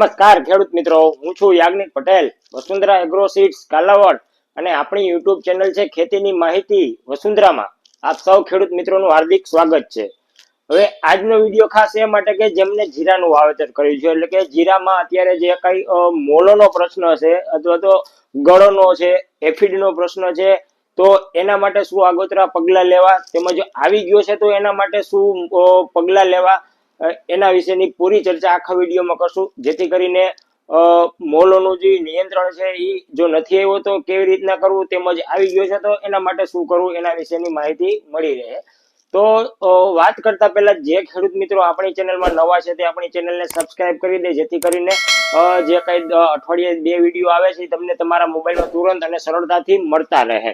નમસ્કાર, ખેડૂત મિત્રો. હું છું યાજ્ઞિક પટેલ. વસુંધરા એગ્રો સીડ્સ કાલાવડ અને આપણી યુટ્યુબ ચેનલ છે ખેતીની માહિતી વસુંધરામાં. આપ સૌ ખેડૂત મિત્રોનું હાર્દિક સ્વાગત છે. હવે આજનો વીડિયો ખાસ એ માટે કે જેમને જીરાનું વાવેતર કર્યું છે. એટલે કે જીરામાં અત્યારે જે કઈ મોલોનો પ્રશ્ન છે અથવા તો ગળોનો છે, એફિડનો પ્રશ્ન છે, તો એના માટે શું આગોતરા પગલા લેવા? તેમજ આવી ગયો છે તો એના માટે શું પગલાં લેવા? એના વિશેની પૂરી ચર્ચા આખા વિડીયોમાં કરશું. જેથી કરીને મોલોનું જે નિયંત્રણ છે એ જો નથી આવ્યો તો કેવી રીતના કરવું તેમજ આવી ગયો છે તો એના માટે શું કરવું એના વિશેની માહિતી મળી રહે. તો વાત કરતા પહેલા જે ખેડૂત મિત્રો આપણી ચેનલમાં નવા છે તે આપણી ચેનલને સબસ્ક્રાઇબ કરી દે. જેથી કરીને જે કઈ અઠવાડિયે બે વીડિયો આવે છે તમને તમારા મોબાઈલમાં તુરંત અને સરળતાથી મળતા રહે.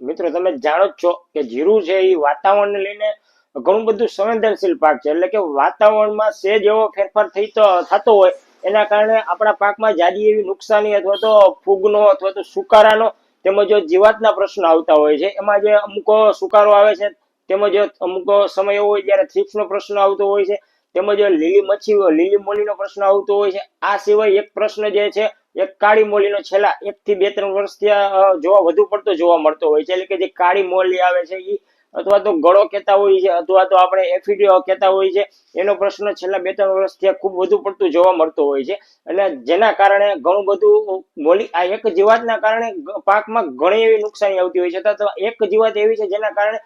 મિત્રો, તમે જાણો જ છો કે જીરું છે એ વાતાવરણને લઈને ઘણું બધું સંવેદનશીલ પાક છે. એટલે કે વાતાવરણમાં સેજ એવો ફેરફાર થઈ થતો હોય, એના કારણે આપણા પાકમાં જાડી એવી નુકસાની અથવા તો ફૂગનો અથવા તો સુકારાનો તેમજ જીવાતના પ્રશ્નો આવતા હોય છે, એમાં જે અમુક સુકારો આવે છે, તેમજ અમુક સમય એવો હોય જ્યારે થ્રિપ્સનો પ્રશ્ન આવતો હોય છે, તેમજ લીલી મચ્છી, લીલી મોલીનો પ્રશ્ન આવતો હોય છે, આ સિવાય એક પ્રશ્ન જે છે, એક કાળી મોલીનો છેલ્લા એક થી બે ત્રણ વર્ષથી ત્યાં જોવા વધુ પડતો જોવા મળતો હોય છે. એટલે કે જે કાળી મોલી આવે છે, ઈ અથવા તો ગળો કહેતા હોય છે, અથવા તો આપણે એફિડિયો કહેતા હોય છે, એનો પ્રશ્ન છેલ્લા બે ત્રણ વર્ષથી ખૂબ વધુ પડતું જોવા મળતો હોય છે. અને જેના કારણે ઘણું બધું મોલી, આ એક જીવાતના કારણે પાકમાં ઘણી એવી નુકસાની આવતી હોય છે તો એક જીવાત એવી છે જેના કારણે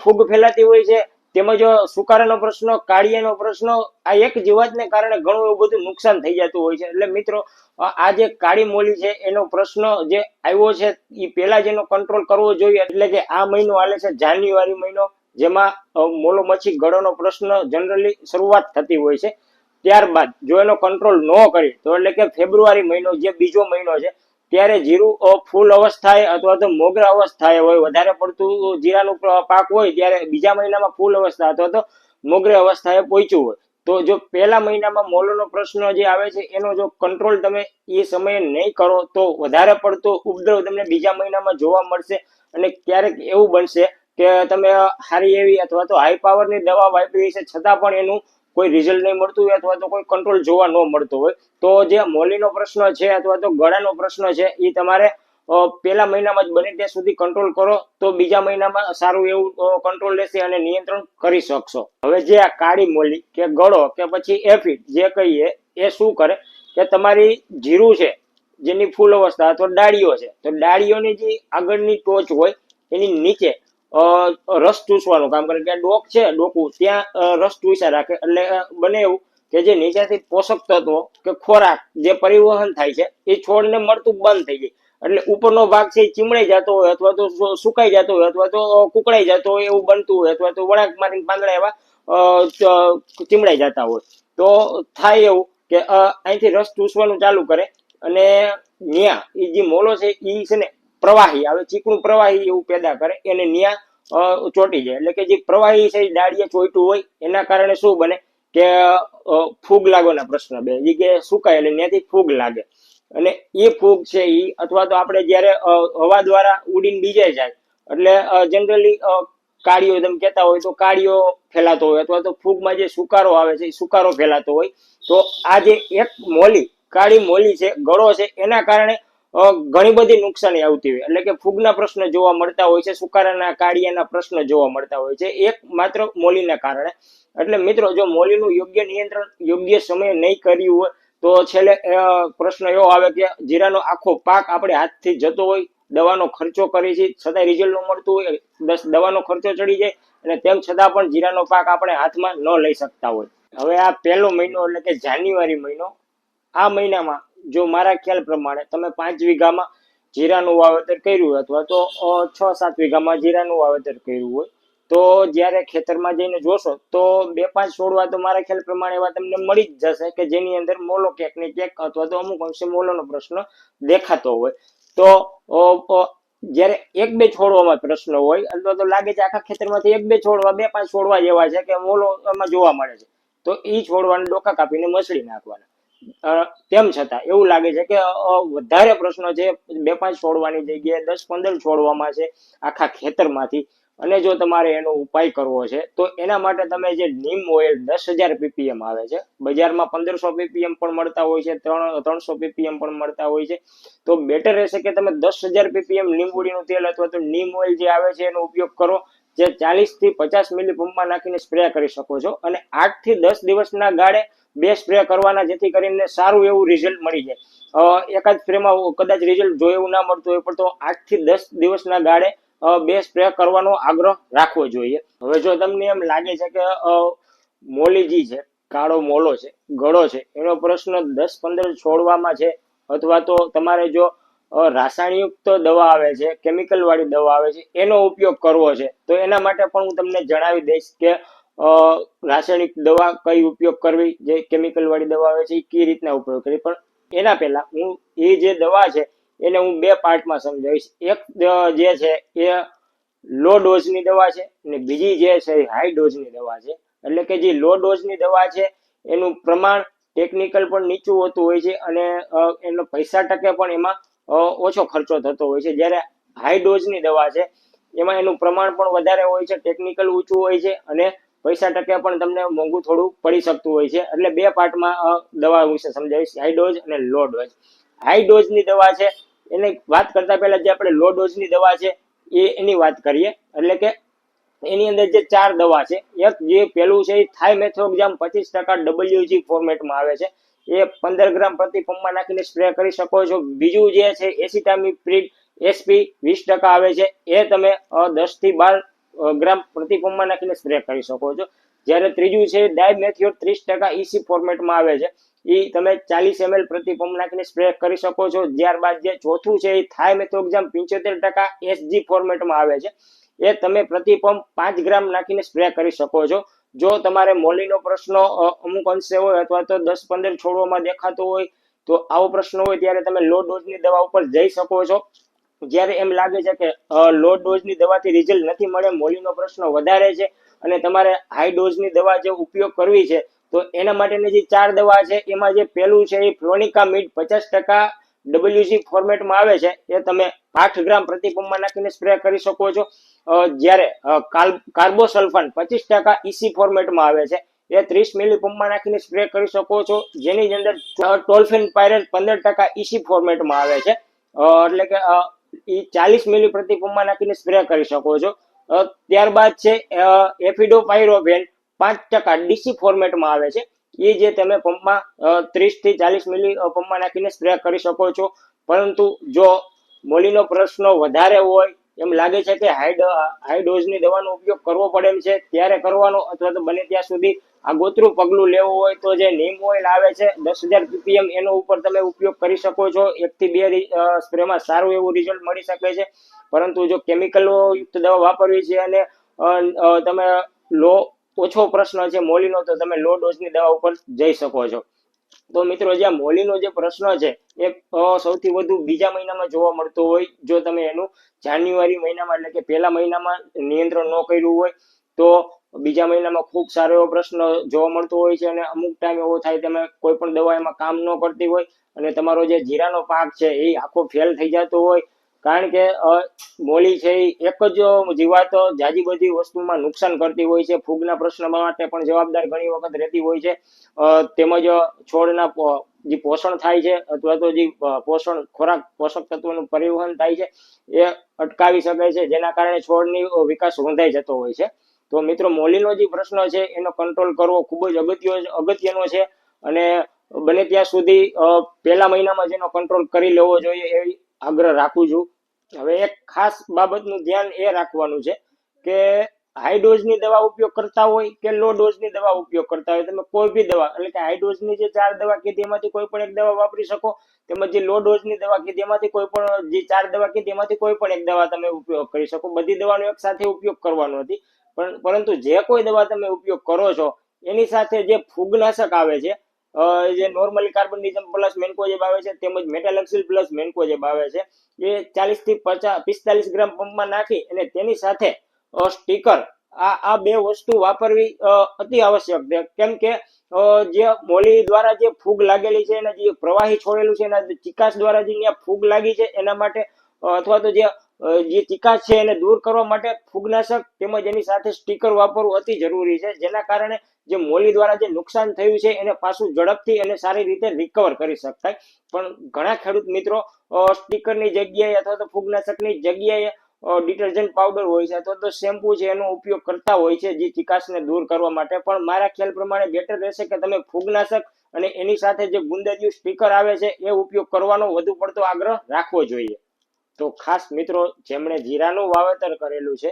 ફૂગ ફેલાતી હોય છે તેમજ સુકારાનો પ્રશ્ન, કાળિયાનો પ્રશ્ન, આ એક જીવાતને કારણે ઘણું એવું બધું નુકસાન થઈ જતું હોય છે. એટલે મિત્રો આ જે કાળી મોલી છે, એનો પ્રશ્ન જે આવ્યો છે, એ પહેલા જ એનો કંટ્રોલ કરવો જોઈએ. એટલે કે આ મહિનો હાલે છે, જાન્યુઆરી મહિનો, જેમાં મોલો મચ્છી ગળોનો પ્રશ્ન જનરલી શરૂઆત થતી હોય છે. ત્યારબાદ જો એનો કંટ્રોલ ન કરી તો એટલે કે ફેબ્રુઆરી મહિનો જે બીજો મહિનો છે ત્યારે જીરું ફૂલ અવસ્થાએ અથવા તો મોગ્ર અવસ્થાએ હોય, વધારે પડતું જીરાનું પાક હોય ત્યારે બીજા મહિનામાં ફૂલ અવસ્થા અથવા તો મોગ્ર અવસ્થાએ પહોંચ્યું હોય. તો જો પહેલા મહિનામાં મોલોનો પ્રશ્ન જે આવે છે, એનો જો કંટ્રોલ તમે એ સમયે નહીં કરો, તો વધારે પડતો ઉપદ્રવ તમને બીજા મહિનામાં જોવા મળશે અને ક્યારેક એવું બનશે કે તમે સારી એવી અથવા તો હાઈ પાવરની દવા વાપરી છે, છતાં પણ એનું કોઈ રિઝલ્ટ નહીં મળતું હોય અથવા તો કોઈ કંટ્રોલ જોવા ન મળતો હોય, તો જે મોલીનો પ્રશ્ન છે અથવા તો ગળાનો પ્રશ્ન છે એ તમારે પહેલા મહિનામાં જ બને ત્યાં સુધી કંટ્રોલ કરો, તો બીજા મહિનામાં સારું એવું કંટ્રોલ લેશે અને નિયંત્રણ કરી શકશો. હવે જે આ કાળી મોલી કે ગળો કે પછી એફિડ જે કહીએ, એ શું કરે કે તમારી જીરું છે, જેની ફૂલ અવસ્થા અથવા ડાળીઓ છે, તો ડાળીઓની જે આગળની ટોચ હોય, એની નીચે રસ ચૂસવાનું. કામ કરે કે ડોક છે, ડોકું. ત્યાં રસ ચૂસ્યા રાખે. એટલે બને એવું કે જે નીચેથી પોષક તત્વો કે ખોરાક જે પરિવહન થાય છે, એ છોડને મળતું બંધ થઈ જાય એટલે ઉપરનો ભાગ છે એ ચીમડાઈ જતો હોય અથવા તો સુકાઈ જતો હોય અથવા તો કુકડાઈ જતો હોય એવું બનતું હોય અથવા તો વળાંક મારીને પાંદડા એવા ચીમડાઈ જતા હોય. તો થાય એવું કે અહીંથી રસ ચૂસવાનું ચાલુ કરે અને ન્યા એ જે મોલો છે એ છે ને પ્રવાહી આવે ચીકણું પ્રવાહી એવું પેદા કરે, એને ન્યા ચોટી જાય. એટલે કે જે પ્રવાહી છે ડાળીએ ચોંટ્યું હોય, એના કારણે શું બને કે ફૂગ લાગવાના પ્રશ્ન બે. એ કે સુકાય એટલે ત્યાંથી ફૂગ લાગે. અને એ ફૂગ છે એ અથવા તો આપણે જ્યારે હવા દ્વારા ઉડીને બીજે જાય, એટલે જનરલી કાળીઓ તમે કહેતા હોય તો કાળીઓ ફેલાતો હોય, અથવા તો ફૂગમાં જે સુકારો આવે છે, એ સુકારો ફેલાતો હોય. તો આ જે એક મોલી, કાળી મોલી છે, ગળો છે, એના કારણે ઘણી બધી નુકસાની આવતી હોય. એટલે કે ફૂગના પ્રશ્ન જોવા મળતા હોય છે, સુકારાના, કાળિયાના પ્રશ્ન જોવા મળતા હોય છે. એક માત્ર મોલીના કારણે. એટલે મિત્રો, જો મોલીનું યોગ્ય નિયંત્રણ, યોગ્ય સમયે નહીં કર્યું હોય, તો છેલ્લે પ્રશ્ન એવો આવે કે જીરાનો આખો પાક આપણે હાથથી જતો હોય, દવાનો ખર્ચો કરી છે છતાં રિઝલ્ટ ન મળતું હોય, દસ, દવાનો ખર્ચો ચડી જાય, અને તેમ છતાં પણ જીરાનો પાક આપણે હાથમાં ન લઈ શકતા હોય. હવે આ પહેલો મહિનો એટલે કે જાન્યુઆરી મહિનો, આ મહિનામાં જો મારા ખ્યાલ પ્રમાણે તમે પાંચ વીઘામાં જીરાનું વાવેતર કર્યું અથવા તો છ, સાત વીઘામાં જીરાનું વાવેતર કર્યું હોય, તો જ્યારે ખેતરમાં જઈને જોશો, તો બે, પાંચ છોડવા તો મારા ખ્યાલ પ્રમાણે એવા તમને મળી જ જશે કે જેની અંદર મોલો ક્યાંક ને અથવા તો અમુક અંશે મોલોનો પ્રશ્ન દેખાતો હોય. તો જ્યારે એક, બે છોડવામાં પ્રશ્ન હોય, અથવા તો લાગે છે આખા ખેતરમાંથી એક, બે છોડવા, બે, પાંચ છોડવા જેવા છે કે મોલો એમાં જોવા મળે છે, તો એ છોડવાને ડોકા કાપીને મસળી નાખવાના. તેમ છતાં એવું લાગે છે કે વધારે પ્રશ્નો છે, બે પાંચ છોડવાની જગ્યાએ, દસ પંદર છોડવામાં છે આખા ખેતરમાંથી. અને જો તમારે એનો ઉપાય કરવો છે, તો એના માટે તમે જે નીમ ઓઇલ દસ હજાર પીપીએમ આવે છે, બજારમાં પંદરસો પીપીએમ પણ મળતા હોય છે, ત્રણ, ત્રણસો પીપીએમ પણ મળતા હોય છે, તો બેટર રહેશે કે તમે દસ હજાર પીપીએમ લીંબુડીનું તેલ અથવા તો નીમ ઓઇલ જે આવે છે, એનો ઉપયોગ કરો, જે ચાલીસથી પચાસ મિલી પંપમાં નાખીને સ્પ્રે કરી શકો છો. અને આઠથી દસ દિવસના ગાળે બે સ્પ્રે કરવાના જેથી કરીને સારું એવું રિઝલ્ટ મળી જાય. એકાદ સ્પ્રેમાં કદાચ રિઝલ્ટ જો એવું ના મળતું હોય, પણ તો આઠ દસ દિવસના ગાળે બે સ્પ્રે કરવાનો આગ્રહ રાખવો જોઈએ. હવે જો તમને એમ લાગે છે કે મોલીજી છે, કાળો મોલો છે, ગળો છે, એનો પ્રશ્ન દસ પંદર છોડવામાં છે, અથવા તો તમારે જો રાસાયણયુક્ત દવા આવે છે કેમિકલ વાળી દવા આવે છે, એનો ઉપયોગ કરવો છે, તો એના માટે પણ હું તમને જણાવી દઈશ કે રાસાયણિક દવા કઈ ઉપયોગ કરવી, જે કેમિકલ વાળી દવા આવે છે એ કઈ રીતના ઉપયોગ કરવી? પણ એના પહેલા હું એ જે દવા છે, એને હું બે પાર્ટમાં સમજાવીશ. એક જે છે, એ લો ડોઝની દવા છે અને બીજી જે છે, એ હાઈ ડોઝની દવા છે. એટલે કે જે લો ડોઝની દવા છે, એનું પ્રમાણ ટેકનિકલ પણ નીચું હોતું હોય છે અને એનો પૈસા ટકે પણ એમાં ઓછો ખર્ચો થતો હોય છે. જ્યારે હાઈ ડોઝની દવા છે, એમાં એનું પ્રમાણ પણ વધારે હોય છે ટેકનિકલ ઊંચું હોય છે અને પૈસા ટકે પણ તમને મોંઘું થોડું પડી શકતું હોય છે. એટલે બે પાર્ટમાં દવા વિશે સમજાવીશ. હાઈ ડોઝ અને લો ડોઝ હાઈ ડોઝની દવા છે, એને વાત કરતા પહેલા જે આપણે લો ડોઝની દવા છે, એ, એની વાત કરીએ. એટલે કે એની અંદર જે ચાર દવા છે, એક જે પેલું છે એ થાઇમેથોક્ઝામ પચીસ ટકા ડબલ્યુજી ફોર્મેટમાં આવે છે. એ પંદર ગ્રામ પ્રતિ પંપમાં નાખીને સ્પ્રે કરી શકો છો. બીજું જે છે એસિટામિપ્રિડ એસપી વીસ ટકા આવે છે. એ તમે દસથી બાર ગ્રામ પ્રતિ પંપમાં નાખીને સ્પ્રે કરી શકો છો. જ્યારે ત્રીજું છે ડાયમેથિયોડ ત્રીસ ટકા ઈસી ફોર્મેટમાં આવે છે. એ તમે ચાલીસ એમએલ પ્રતિ પંપ નાખીને સ્પ્રે કરી શકો છો. ત્યારબાદ જે ચોથું છે એ થાઇમેથોક્ઝામ પંચોતેર ટકા એસજી ફોર્મેટમાં આવે છે. એ તમે પ્રતિ પંપ પાંચ ગ્રામ નાખીને સ્પ્રે કરી શકો છો. જો તમારે મોલીનો પ્રશ્ન અમુક અંશે હોય અથવા તો દસ પંદર છોડવામાં દેખાતો હોય, તો આવો પ્રશ્ન હોય ત્યારે તમે લો ડોઝની દવા ઉપર જઈ શકો છો. જ્યારે એમ લાગે છે કે લો ડોઝની દવાથી રિઝલ્ટ નથી મળે, મોલીનો પ્રશ્ન વધારે છે અને તમારે હાઈ ડોઝની દવા જે ઉપયોગ કરવી છે, તો એના માટેની જે ચાર દવા છે, એમાં જે પહેલું છે એ ફ્લોનિકા મીડ પચાસ ટકા ડબલ્યુસી ફોર્મેટમાં આવે છે. એ તમે આઠ ગ્રામ પ્રતિ પંપમાં નાખીને સ્પ્રે કરી શકો છો. જ્યારે કાર્બોસલ્ફાન પચીસ ટકા ઈસી ફોર્મેટમાં આવે છે. એ ત્રીસ મિલી પંપમાં નાખીને સ્પ્રે કરી શકો છો. જેની અંદર ટોલ્ફિન પાયરેટ પંદર ટકા ઈસી ફોર્મેટમાં આવે છે. એટલે કે એ ચાલીસ મિલી પ્રતિ પંપમાં નાખીને સ્પ્રે કરી શકો છો. ત્યારબાદ છે એફિડોપાયરોવેન પાંચ ટકા ડીસી ફોર્મેટમાં આવે છે. એ જે તમે પંપમાં ત્રીસથી ચાલીસ મિલી પંપમાં નાખીને સ્પ્રે કરી શકો છો. પરંતુ જો મોલીનો પ્રશ્ન વધારે હોય એમ લાગે છે કે હાઈ હાઈ ડોઝની દવાનો ઉપયોગ કરવો પડે એમ છે. ત્યારે કરવાનો અથવા તો બને ત્યાં સુધી આગોતરું પગલું લેવું હોય તો જે નીમ ઓઇલ આવે છે, દસ હજાર પીપીએમ એનો ઉપર તમે ઉપયોગ કરી શકો છો. એકથી બે સ્પ્રેમાં સારું એવું રિઝલ્ટ મળી શકે છે. પરંતુ જો કેમિકલયુક્ત દવા વાપરવી છે અને તમે લો, ઓછો પ્રશ્ન છે મોલીનો, તો તમે લો ડોઝની દવા ઉપર જઈ શકો છો. તો મિત્રો, જે મોલીનો જે પ્રશ્ન છે, એ સૌથી વધુ બીજા મહિનામાં જોવા મળતો હોય, જો તમે એનું જાન્યુઆરી મહિનામાં એટલે કે પહેલા મહિનામાં નિયંત્રણ ન કર્યું હોય, તો બીજા મહિનામાં ખૂબ સારો એવો પ્રશ્ન જોવા મળતો હોય છે અને અમુક ટાઈમ એવો થાય તમે કોઈ પણ દવા એમાં કામ ન કરતી હોય અને તમારો જે જીરાનો પાક છે, એ આખો ફેલ થઈ જતો હોય કારણ કે મોલી છે એ એક જ જીવાતો જાજી બધી વસ્તુમાં નુકસાન કરતી હોય છે, ફૂગના પ્રશ્ન માટે પણ જવાબદાર ઘણી વખત રહેતી હોય છે. તેમજ છોડના જે પોષણ થાય છે, અથવા તો જે પોષણ, ખોરાક, પોષક તત્વોનું પરિવહન થાય છે, એ અટકાવી શકે છે, જેના કારણે છોડની વિકાસ રૂંધાઈ જતો હોય છે. તો મિત્રો, મોલીનો જે પ્રશ્ન છે, એનો કંટ્રોલ કરવો ખૂબ જ અગત્ય, અગત્યનો છે. અને બને ત્યાં સુધી પહેલા મહિનામાં જેનો કંટ્રોલ કરી લેવો જોઈએ એવી આગ્રહ રાખું છું. હવે એક ખાસ બાબતનું ધ્યાન એ રાખવાનું છે કે હાઈ ડોઝની દવા ઉપયોગ કરતા હોય કે લો ડોઝની દવા ઉપયોગ કરતા હોય, તમે કોઈ બી દવા, એટલે કે હાઈ ડોઝની જે ચાર દવા કીધી એમાંથી કોઈ પણ એક દવા વાપરી શકો, તેમજ જે લો ડોઝની દવા કીધી એમાંથી કોઈ પણ, જે ચાર દવા કીધી એમાંથી કોઈ પણ એક દવા તમે ઉપયોગ કરી શકો. બધી દવાનો એક સાથે ઉપયોગ કરવાનો નથી. પણ, પરંતુ જે કોઈ દવા તમે ઉપયોગ કરો છો, એની સાથે જે ફૂગનાશક આવે છે જે નોર્મલી કાર્બનિઝમ પ્લસ મેન્કોજેબ આવે છે, તેમજ મેટાલેક્સિલ પ્લસ મેન્કોજેબ આવે છે, એ ચાલીસથી પચાસ, પિસ્તાલીસ ગ્રામ પંપમાં નાખી અને તેની સાથે સ્ટીકર આ આ બે વસ્તુ વાપરવી અતિ આવશ્યક છે. કેમ કે જે મોલી દ્વારા જે ફૂગ લાગેલી છે, એના જે પ્રવાહી છોડેલું છે, એના ચિકાસ દ્વારા જે ફૂગ લાગી છે, એના માટે અથવા તો જે જે ચિકાસ છે એને દૂર કરવા માટે ફૂગનાશક તેમજ એની સાથે સ્ટીકર વાપરવું અતિ જરૂરી છે, જેના કારણે જે મોલી દ્વારા જે નુકસાન થયું છે, એને પાછું ઝડપથી અને સારી રીતે રિકવર કરી શકાય. પણ ઘણા ખેડૂત મિત્રો સ્ટીકરની જગ્યાએ અથવા તો ફૂગનાશકની જગ્યાએ ડિટર્જન્ટ પાવડર હોય છે અથવા તો શેમ્પુ છે એનો ઉપયોગ કરતા હોય છે, જે ચિકાસને દૂર કરવા માટે. પણ મારા ખ્યાલ પ્રમાણે બેટર રહેશે કે તમે ફૂગનાશક અને એની સાથે જે ગુંદરિયું સ્ટીકર આવે છે, એ ઉપયોગ કરવાનો વધુ પડતો આગ્રહ રાખવો જોઈએ. તો ખાસ મિત્રો, જેમણે જીરાનું વાવેતર કરેલું છે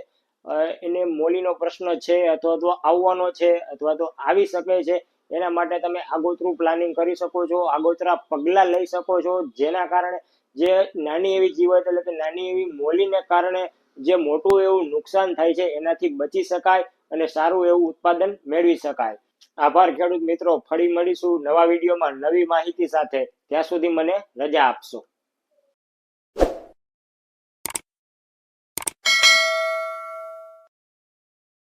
એને મોલીનો પ્રશ્ન છે અથવા તો આવવાનો છે અથવા તો આવી શકે છે. એના માટે તમે આગોતરું પ્લાનિંગ કરી શકો છો, આગોતરા પગલાં લઈ શકો છો, જેના કારણે જે નાની એવી જીવત એટલે કે નાની એવી મોલીને કારણે જે મોટું એવું નુકસાન થાય છે એનાથી બચી શકાય અને સારું એવું ઉત્પાદન મેળવી શકાય. આભાર ખેડૂત મિત્રો, ફરી મળીશું નવા વિડીયોમાં નવી માહિતી સાથે. ત્યાં સુધી મને રજા આપશો.